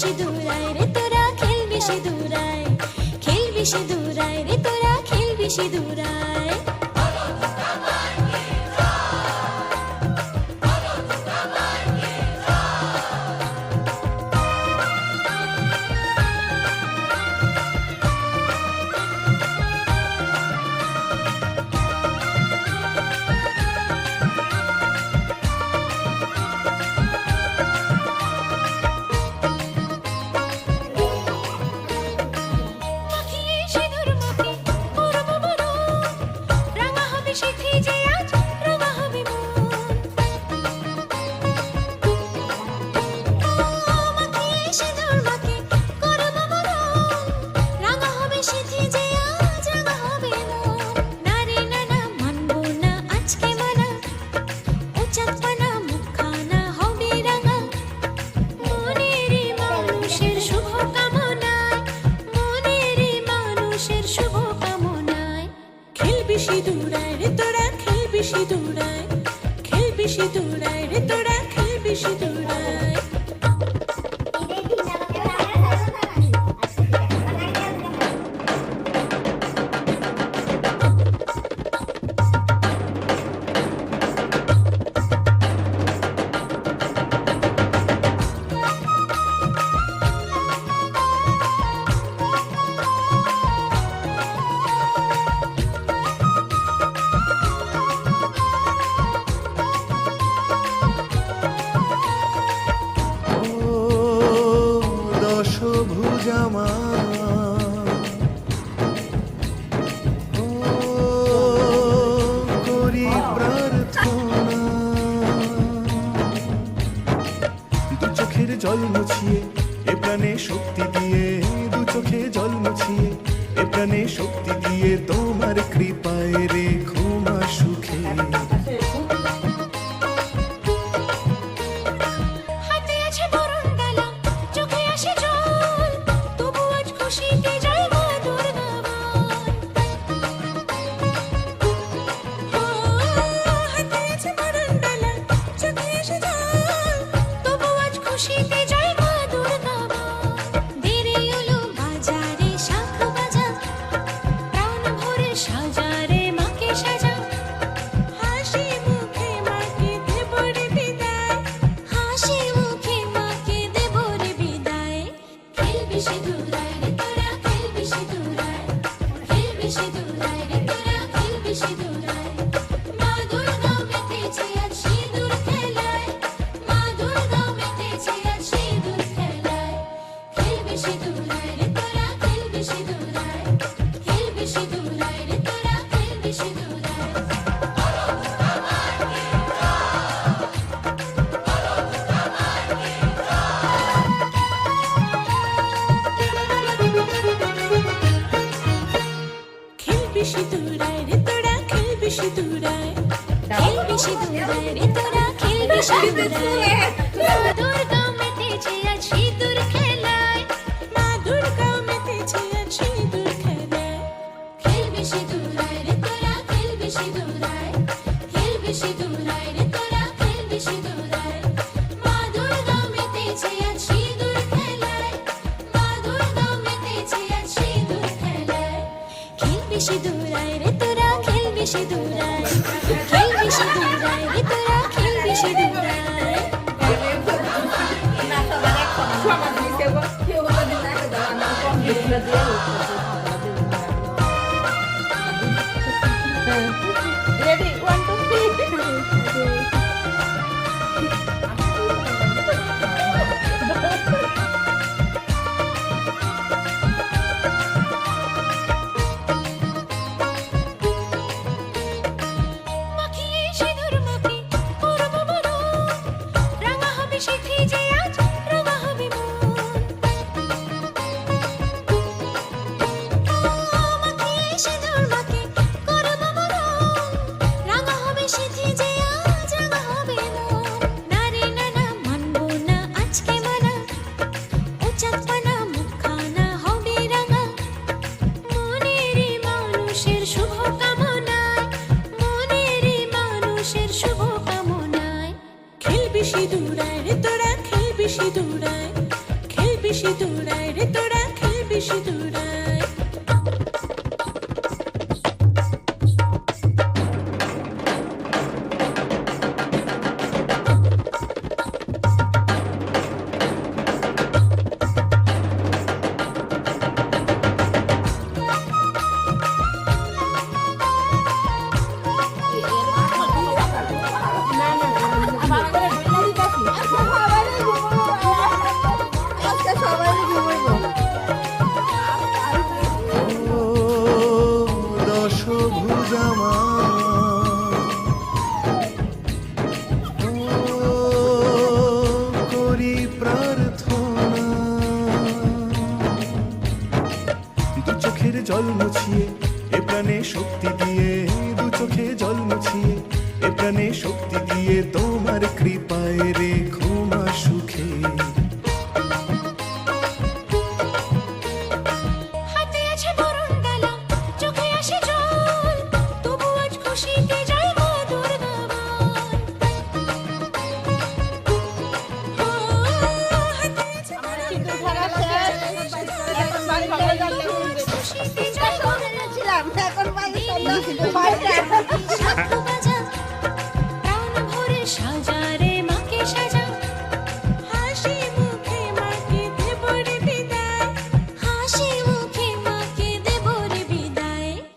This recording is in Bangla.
খেলবি সিঁদুরায় রে তোরা খেলবি সিঁদুরায় খেলবি সিঁদুরায় রে তোরা খেলবি সিঁদুরায় মাখিয়ে খেলবি সিঁদুরায় রে তোরা দশভুজামা ও করি প্রার্থনা। দু চোখের জল মুছিয়ে এ প্রাণে শক্তি দিয়ে দু চোখে জল মুছিয়ে এ প্রাণে শক্তি দিয়ে তোমার কৃপায় রেখো মা সুখে। খুশিতে সিঁদুরায় খেলবি সিঁদুরায় রে তোরা খেলবি সিঁদুরায় মা দুর্গা মেতেছে আজ সিঁদুর খেলায়। মা দুর্গা মেতেছে আজ সিঁদুর খেলায়। খেলবি সিঁদুরায় রে তোরা খেলবি সিঁদুরায় খেলবি সিঁদুরায় রে তোরা খেলবি সিঁদুরায় মা দুর্গা মেতেছে আজ সিঁদুর খেলায়। মা দুর্গা মেতেছে আজ সিঁদুর খেলায়। খেলবি সিঁদুরায় রে তোরা খেলবি সিঁদুরায় খেলবি সিঁদুরায় রে তোরা খেলবি সিঁদুরায় রেডি চাপানা মুখানা হবে রাঙা। মনের মানুষের শুভ কামনায় মনের মানুষের শুভ কামনায় খেলবি সিঁদুরায় রে তোরা, খেলবি সিঁদুরায়। খেলবি সিঁদুরায় রে তোরা, খেলবি সিঁদুরায়। জল মুছিয়ে, এ প্রাণে শক্তি দিয়ে দু চোখে জল মুছিয়ে, এ প্রাণে শক্তি দিয়ে তোমার কৃপায় রেখো। 你不发现。